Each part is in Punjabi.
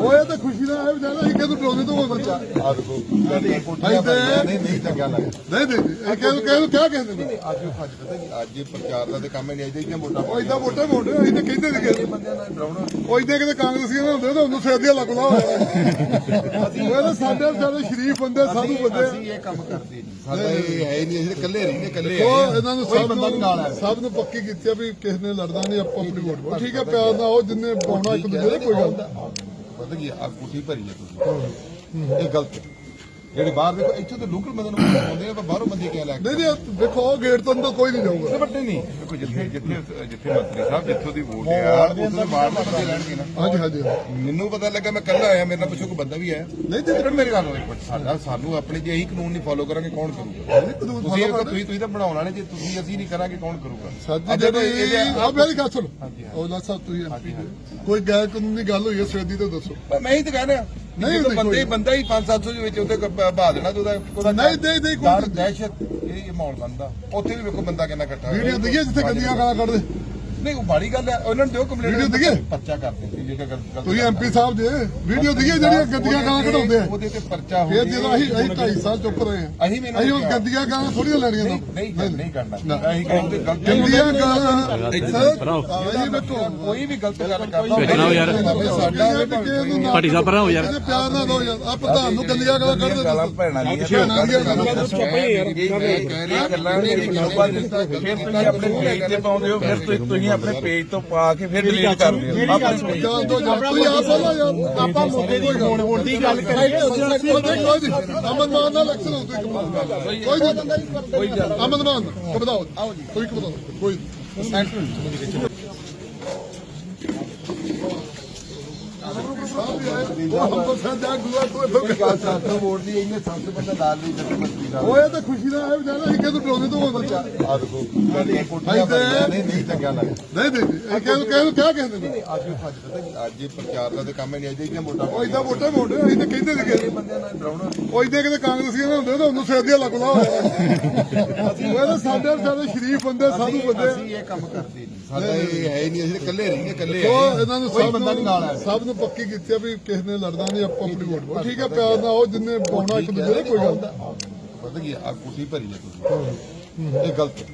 ਓਏ ਤਾਂ ਖੁਸ਼ੀ ਨਾਲ ਆਇਆ ਵਿਚਾਰਾ ਇਹ ਕਿਹਨੂੰ ਡੋਲੇ ਤੋਂ ਹੋਇਆ ਬੱਚਾ। ਆ ਦੇਖੋ ਨਹੀਂ ਨਹੀਂ ਚੰਗਾ ਲੱਗਦਾ ਨਹੀਂ ਨਹੀਂ ਇਹ ਕਿਹਨੂੰ ਕਿਹਨੂੰ ਕਿਆ ਕਹਿੰਦੇ ਨੇ? ਅੱਜ ਉਹ ਅੱਜ ਪਤਾ ਕੀ ਅੱਜ ਪ੍ਰਚਾਰ ਦਾ ਤੇ ਕੰਮ ਹੀ ਨਹੀਂ ਆਈਦਾ ਇਹ ਮੋਟਾ ਉਹ ਇਦਾਂ ਵੋਟਾਂ ਮੋਟੇ ਅਸੀਂ ਤਾਂ ਕਹਿੰਦੇ ਸੀਗੇ ਬੰਦਿਆਂ ਨਾਲ ਡਰਾਉਣਾ ਉਹ ਇਦਾਂ ਕਿਤੇ ਕਾਂਗਰਸੀਆਂ ਨਾਲ ਹੁੰਦੇ ਤਾਂ ਉਹਨੂੰ ਸਿਆਦੀਆਂ ਲੱਗ ਲਾ ਹੋਇਆ ਉਹ ਤਾਂ ਸਾਡੇ ਵਿਚਾਰੇ ਸ਼ਰੀਫ ਬੰਦੇ ਸਾਧੂ ਬੰਦੇ। ਅਸੀਂ ਇਹ ਕੰਮ ਕਰਦੇ ਨਹੀਂ ਸਾਡਾ ਇਹ ਹੈ ਨਹੀਂ ਅਸੀਂ ਤਾਂ ਇਕੱਲੇ ਰਹਿੰਦੇ ਇਕੱਲੇ ਉਹ ਇਹਨਾਂ ਨੂੰ ਕੋਈ ਸਭ ਬੰਦਾ ਨਾਲ ਆਇਆ। ਸਭ ਨੂੰ ਪੱਕੀ ਕੀਤੀ ਆ ਵੀ ਕਿਸੇ ਨੇ ਲੜਨਾ ਨਹੀਂ, ਆਪਾਂ ਆਪਣੀ ਵੋਟ ਪਾਓ ਠੀਕ ਹੈ, ਪਿਆਰ ਨਾਲ ਉਹ ਜਿੰਨੇ ਪਾਉਣਾ ਇੱਕ ਦੂਜੇ ਦੇ, ਕੋਈ ਗੱਲ ਨਹੀਂ। ਪਤਾ ਕੀ ਆ ਕੁੱਠੀ ਭਰੀ ਹੈ ਤੁਸੀਂ ਇਹ ਗਲਤ ਹੈ। ਜਿਹੜੇ ਬਾਹਰ ਦੇਖੋ ਇੱਥੇ ਤਾਂ ਲੋਕਲ ਬੰਦੇ ਨੂੰ ਆਉਂਦੇ ਆ ਪਰ ਬਾਹਰੋਂ ਬੰਦੇ ਕਿਆ ਲੈ ਕੇ ਨਹੀਂ ਨਹੀਂ ਦੇਖੋ ਉਹ ਗੇਟ ਤੋਂ ਅੰਦਰ ਕੋਈ ਨਹੀਂ ਜਾਊਗਾ। ਵੱਡੇ ਨਹੀਂ। ਦੇਖੋ ਜਿੱਥੇ ਜਿੱਥੇ ਜਿੱਥੇ ਮੰਤਰੀ ਸਾਹਿਬ ਜਿੱਥੋਂ ਦੀ ਵੋਟ ਆ ਦੇ ਬਾਹਰ ਦੇ ਬੰਦੇ ਲੈਣਗੇ ਨਾ। ਹਾਂਜੀ ਹਾਂਜੀ। ਮੈਨੂੰ ਪਤਾ ਲੱਗਾ ਮੈਂ ਕੱਲਾ ਆਇਆ ਮੇਰੇ ਨਾਲ ਪਿੱਛੋਂ ਕੋਈ ਬੰਦਾ ਵੀ ਆਇਆ। ਨਹੀਂ ਤੇ ਫਿਰ ਮੇਰੇ ਗੱਲ ਹੋਈ ਪਰ ਸਾਡਾ ਸਾਨੂੰ ਆਪਣੇ ਜੇ ਇਹੀ ਕਾਨੂੰਨ ਨਹੀਂ ਫਾਲੋ ਕਰਾਂਗੇ ਕੌਣ ਕਰੂਗਾ? ਤੁਸੀਂ ਤੁਸੀਂ ਤੁਸੀਂ ਤਾਂ ਬਣਾਉਣ ਵਾਲੇ ਜੇ ਤੁਸੀਂ ਅਸੀਂ ਨਹੀਂ ਕਰਾਂਗੇ ਕੌਣ ਕਰੂਗਾ? ਸਾਡੀ ਜਿਹੜੀ ਇਹਦੇ ਆ ਮੇਰੀ ਗੱਲ ਸੁਣੋ। ਔਲਾ ਸਾਹਿਬ ਤੁਸੀਂ ਕੋਈ ਗੈਰ ਕਾਨੂੰਨੀ ਗੱਲ ਹੋਈ ਹੈ ਸਵੇਦੀ ਤੋਂ ਦੱਸੋ। ਮੈਂ ਹੀ ਤਾਂ ਕਹਿ ਰਿਹਾ। ਨਹੀਂ ਬੰਦੇ। ਬੰਦਾ ਹੀ 5-700 ਦੇ ਵਿੱਚ ਉਹਦੇ ਬਹਾ ਦੇਣਾ ਤੇ ਉਹਦਾ ਨਹੀਂ, ਨਹੀਂ, ਨਹੀਂ, ਕੋਈ। ਦਹਿਸ਼ਤ ਇਹ ਮਾਹੌਲ ਬੰਦਾ ਉੱਥੇ ਵੀ ਵੇਖੋ ਬੰਦਾ ਕਿੰਨਾ ਇਕੱਠਾ ਹੋਇਆ। ਵੀਡੀਓ ਦਿਖੀ ਜਿੱਥੇ ਗੰਦੀਆਂ ਗਾਲਾਂ ਕੱਢਦੇ ਨਹੀਂ ਉਹ ਬਾੜੀ ਗੱਲ ਹੈ ਉਹਨਾਂ ਨੂੰ ਦਿਓ ਕੰਪਲੇਂਟ ਵੀਡੀਓ ਦਿਖੀ? ਪਰਚਾ ਕਰ ਦਿੰਦੇ ਜੇ ਗੱਲ ਗੱਲ ਤੁਸੀਂ ਐਮਪੀ ਸਾਹਿਬ ਜੇ ਵੀਡੀਓ ਦਿਖੀ ਜਿਹੜੀਆਂ ਗੰਦੀਆਂ ਗਾਲਾਂ ਕਢਾਉਂਦੇ ਆ ਉਹਦੇ ਤੇ ਪਰਚਾ ਹੋ ਫੇਰ ਜਦੋਂ ਅਸੀਂ ਅਸੀਂ 2.5 ਸਾਲ ਚੁੱਪ ਰਹੇ ਆ ਅਸੀਂ ਮੈਨੂੰ ਅਸੀਂ ਉਹ ਕਿਹਾ। ਗੰਦੀਆਂ ਗਾਲਾਂ ਥੋੜੀਆਂ ਲੈਣੀਆਂ ਨਹੀਂ ਤੋਂ ਨਹੀਂ ਕਰ- ਨਹੀਂ ਕਰਨਾ ਅਸੀਂ ਕਹਿੰਦੇ ਗਲਤ ਗੰਦੀਆਂ ਗਾਲਾਂ ਸਰ ਅਸੀਂ ਵੇਖੋ ਕੋਈ ਵੀ ਗਲਤ ਗੱਲ ਕਰਦਾ ਵੇਚਣਾ ਹੋ ਯਾਰ। ਸਾਡਾ ਵੀ ਪਾਟੀ ਸਾਹਿਬ ਪਰਾਂ ਹੋ ਯਾਰ ਇਹਦੇ ਪਿਆਰ ਨਾਲ ਦੋ ਯਾਰ ਆ ਪ੍ਰਧਾਨ ਨੂੰ ਗੰਦੀਆਂ ਗਾਲਾਂ ਕੱਢਦੇ ਗਾਲਾਂ ਦੱਸੋ। ਭੈਣਾਂ ਦੀਆਂ ਭੈਣਾਂ ਦੀਆਂ ਗਾਲਾਂ ਫਿਰ ਤੁਸੀਂ ਆਪਣੇ ਪੇਜ ਤੇ ਪਾਉਂਦੇ ਹੋ ਫਿਰ ਤੁਸੀਂ- ਤੁਸੀਂ ਆਪਣੇ ਪੇਜ ਤੋਂ ਪਾ ਕੇ ਫਿਰ ਡਿਲੀਟ ਕਰਦੇ ਹੋ ਆਪਣੇ ਜਾਨ ਤੋਂ। ਜਾਨ ਤੁਸੀਂ ਆ ਬੋਲੋ ਯਾਰ ਆਪਾਂ ਮੁੱਦੇ ਦੀ ਹੋਣ। ਹੋਣ ਦੀ ਗੱਲ ਕਰੀਏ। ਕੋਈ ਨਹੀਂ ਅਮਨ ਮਾਨ ਨਾਲ ਇਲੈਕਸ਼ਨ ਹੋ ਤੁਸੀਂ ਕਮਾਲ ਕੋਈ ਨਹੀਂ। ਕੋਈ ਅਮਨ ਮਾਨ ਕਬਦਾਓ ਆਓ ਜੀ। ਕੋਈ ਕਬਦਾਓ ਕੋਈ ਕੋਈ ਗੱਲ ਸਾਥ ਨੂੰ ਵੋਟ ਦੀ ਇਹਨੇ ਸਭ ਤੋਂ ਪਹਿਲਾਂ ਲਾਲ ਲਈ ਜੱਟ ਮੱਤੀ ਦਾ ਓਏ ਤਾਂ ਖੁਸ਼ੀ ਨਾਲ ਆਇਆ ਵਿਚਾਰਾ ਇਹ ਕਿਹਨੂੰ ਡੋਲੇ ਤੋਂ ਹੋਇਆ ਬੱਚਾ ਆ ਦੇਖੋ ਨਹੀਂ ਨਹੀਂ ਚੰਗਾ ਲੱਗਦਾ ਨਹੀਂ ਨਹੀਂ ਇਹ ਕਿਹਨੂੰ ਕਿਹਨੂੰ ਕਿਆ ਕਹਿੰਦੇ ਨੇ ਅੱਜ ਉਹ ਅੱਜ ਪਤਾ ਕੀ ਅੱਜ ਇਹ ਪ੍ਰਚਾਰ ਦਾ ਤੇ ਕੰਮ ਹੀ। ਨਹੀਂ ਆਈਦਾ ਇਹ ਮੋਟਾ ਉਹ ਇਦਾਂ ਵੋਟਾਂ ਮੋਟੇ ਅਸੀਂ ਤਾਂ ਕਹਿੰਦੇ ਸੀਗੇ ਬੰਦਿਆਂ ਨਾਲ ਡਰਾਉਣਾ ਉਹ ਇਦਾਂ ਕਿਤੇ ਕਾਂਗਰਸੀਆਂ ਨਾਲ ਹੁੰਦੇ ਤਾਂ ਉਹਨੂੰ ਸਿਆਦੀਆਂ ਲੱਗ ਲਾ ਹੋਇਆ ਉਹ ਤਾਂ ਸਾਡੇ ਵਿਚਾਰੇ ਸ਼ਰੀਫ ਬੰਦੇ ਸਾਧੂ ਬੰਦੇ ਅਸੀਂ ਇਹ ਕੰਮ ਕਰਦੇ ਨਹੀਂ ਸਾਡਾ ਇਹ ਹੈ ਨਹੀਂ ਅਸੀਂ ਇਕੱਲੇ ਰਹਿੰਦੇ ਇਕੱਲੇ ਆਏ ਇਹਨਾਂ ਨੂੰ ਸਭ ਬੰਦਾ ਵੀ ਨਾਲ ਨੂੰ ਸਭ ਨੂੰ ਪੱਕੀ ਕੀਤੀ ਆ ਵੀ ਕਿਸੇ ਨੇ ਲੜਨਾ ਨਹੀਂ ਆਪਾਂ ਆਪਣੀ ਵੋਟ ਪਾਓ ਠੀਕ ਹੈ ਪਿਆਰ ਨਾਲ ਉਹ ਜਿੰਨੇ ਪਾਉਣਾ ਇੱਕ ਦੂਜੇ ਦੇ ਕੋਈ ਗੱਲ। ਪਤਾ ਕੀ ਆ ਕੁੱਠੀ ਭਰੀ ਹੈ ਤੁਸੀਂ ਇਹ ਗਲਤ ਹੈ।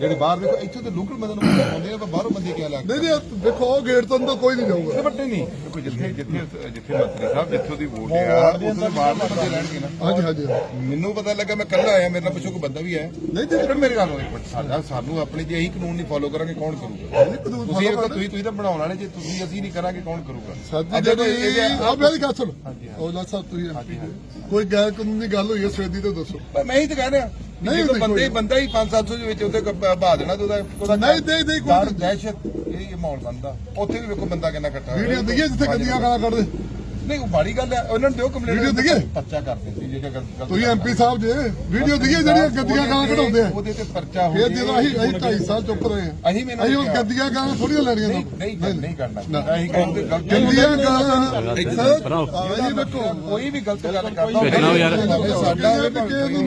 ਜਿਹੜੇ ਬਾਹਰ ਦੇਖੋ ਇੱਥੇ ਤਾਂ ਲੋਕਲ ਬੰਦੇ ਨੂੰ ਆਉਂਦੇ ਆ ਪਰ ਬਾਹਰੋਂ ਬੰਦੇ ਕਿਆ ਲੱਗਦੇ ਨਹੀਂ ਨਹੀਂ ਦੇਖੋ ਉਹ ਗੇਟ ਤੋਂ ਅੰਦਰ ਕੋਈ ਨਹੀਂ ਜਾਊਗਾ। ਵੱਡੇ ਨਹੀਂ। ਦੇਖੋ ਜਿੱਥੇ ਜਿੱਥੇ ਜਿੱਥੇ ਮੰਤਰੀ ਸਾਹਿਬ ਜਿੱਥੋਂ ਦੀ ਵੋਟ ਆ ਦੇ ਬਾਹਰ ਦੇ ਬੰਦੇ ਲੈਣਗੇ ਨਾ। ਹਾਂਜੀ ਹਾਂਜੀ। ਮੈਨੂੰ ਪਤਾ ਲੱਗਾ ਮੈਂ ਕੱਲਾ ਆਇਆ ਮੇਰੇ ਨਾਲ ਪਿੱਛੋਂ ਕੋਈ ਬੰਦਾ ਵੀ ਆਇਆ। ਨਹੀਂ ਤੇ ਫਿਰ ਮੇਰੇ ਹੋਈ ਪਰ ਸਾਡਾ ਸਾਨੂੰ ਆਪਣੇ ਜੇ ਇਹੀ ਕਾਨੂੰਨ ਨਹੀਂ ਫਾਲੋ ਕਰਾਂਗੇ ਕੌਣ ਕਰੂਗਾ? ਤੁਸੀਂ ਇਹ ਤੁਸੀਂ ਤੁਸੀਂ ਤਾਂ ਬਣਾਉਣ ਵਾਲੇ ਜੇ ਤੁਸੀਂ ਅਸੀਂ ਨਹੀਂ ਕਰਾਂਗੇ ਕੌਣ ਕਰੂਗਾ? ਅੱਜ ਕੋਈ ਜਿਹੜੀ ਇਹਦੇ- ਆ ਮੇਰੀ ਗੱਲ ਸੁਣੋ। ਔਲਾ ਸਾਹਿਬ ਤੁਸੀਂ ਕੋਈ ਗੈਰ ਕਾਨੂੰਨੀ ਗੱਲ ਹੋਈ ਹੈ ਸਵੇਦੀ ਤੋਂ ਦੱਸੋ। ਮੈਂ ਹੀ ਤਾਂ ਕਹਿ ਰਿਹਾ। ਨਹੀਂ ਹੁੰਦੀ ਬੰਦੇ ਕੋਈ। ਬੰਦਾ ਹੀ 5-700 ਦੇ ਵਿੱਚ ਉਹਦੇ ਬਹਾ ਦੇਣਾ ਤੇ ਉਹਦਾ ਉਹਦਾ ਨਹੀਂ ਨਹੀਂ ਨਹੀਂ ਕੋਈ ਦਹਿਸ਼ਤ ਇਹ ਮਾਹੌਲ ਬੰਦਾ ਉੱਥੇ ਵੀ ਵੇਖੋ ਬੰਦਾ ਕਿੰਨਾ ਇਕੱਠਾ ਹੋਇਆ। ਵੀਡੀਓ ਦਿਖੀ ਜਿੱਥੇ ਗੰਦੀਆਂ ਗਾਲਾਂ ਕੱਢਦੇ ਨਹੀਂ ਉਹ ਬਾੜੀ ਗੱਲ ਹੈ। ਉਹਨਾਂ ਨੂੰ ਦਿਓ ਕੰਪਲੇਂਟ ਵੀਡੀਓ ਦਿਖੀ? ਪਰਚਾ ਕਰ ਦਿੰਦੇ ਜੇ ਗੱਲ ਗੱਲ ਤੁਸੀਂ ਐਮਪੀ ਸਾਹਿਬ ਜੇ ਵੀਡੀਓ ਦਿਖੀ ਜਿਹੜੀਆਂ ਗੰਦੀਆਂ ਗਾਲਾਂ ਕਢਾਉਂਦੇ ਆ। ਉਹਦੇ ਤੇ ਪਰਚਾ ਹੋ ਫੇਰ ਜਦੋਂ ਅਸੀਂ ਅਸੀਂ 2.5 ਸਾਲ ਚੁੱਪ ਰਹੇ ਆ ਅਸੀਂ ਮੈਨੂੰ ਅਸੀਂ ਉਹ ਕਿਹਾ। ਗੰਦੀਆਂ ਗਾਲਾਂ ਥੋੜੀਆਂ ਲੈਣੀਆਂ ਨਹੀਂ ਤੋਂ ਨਹੀਂ ਕਰ- ਨਹੀਂ ਕਰਨਾ। ਅਸੀਂ ਕਹਿੰਦੇ ਗਲਤ ਗੰਦੀਆਂ ਗਾਲਾਂ ਹੋ। ਅਸੀਂ ਵੇਖੋ ਕੋਈ ਵੀ ਗਲਤ ਗੱਲ ਕਰਦਾ ਹੋ ਯਾਰ। ਸਾਡਾ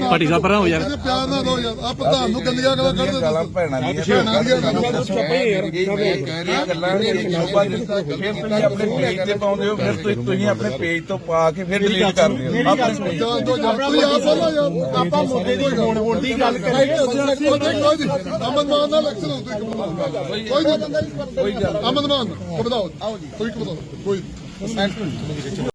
ਪਾਟੀ ਸਾਹਿਬ ਪਰਾਂ ਹੋ ਯਾਰ। ਇਹਦੇ ਪਿਆਰ ਨਾਲ ਦੋ ਯਾਰ। ਆ ਪ੍ਰਧਾਨ ਨੂੰ ਗੰਦੀਆਂ ਗਾਲਾਂ ਕੱਢਦੇ ਗਾਲਾਂ ਦੱਸੋ। ਭੈਣਾਂ ਦੀਆਂ ਭੈਣਾਂ ਦੀਆਂ ਗਾਲਾਂ ਇਹ ਗੱਲਾਂ ਨਹੀਂ ਸ਼ੋਭਾ ਦਿੱਤਾ ਫਿਰ ਤੁਸੀਂ ਆਪਣੇ ਪੇਜ ਤੇ ਪਾਉਂਦੇ ਹੋ ਫਿਰ ਤੁਸੀਂ- ਤੁਸੀਂ ਆਪਣੇ ਪੇਜ ਤੋਂ ਪਾ ਕੇ ਫਿਰ ਡਿਲੀਟ ਕਰਦੇ ਹੋ ਆਪਣੇ ਜਾਨ ਤੋਂ ਜਾਨ ਤੁਸੀਂ ਆ ਬੋਲੋ ਯਾਰ ਆਪਾਂ ਮੁੱਦੇ ਦੀ ਹੋਣ ਹੋਣ ਦੀ ਗੱਲ ਕਰੀਏ। ਕੋਈ ਨਹੀਂ ਅਮਨ ਮਾਨ ਨਾਲ ਹੋ ਤੁਸੀਂ ਅਮਨ ਕੋਈ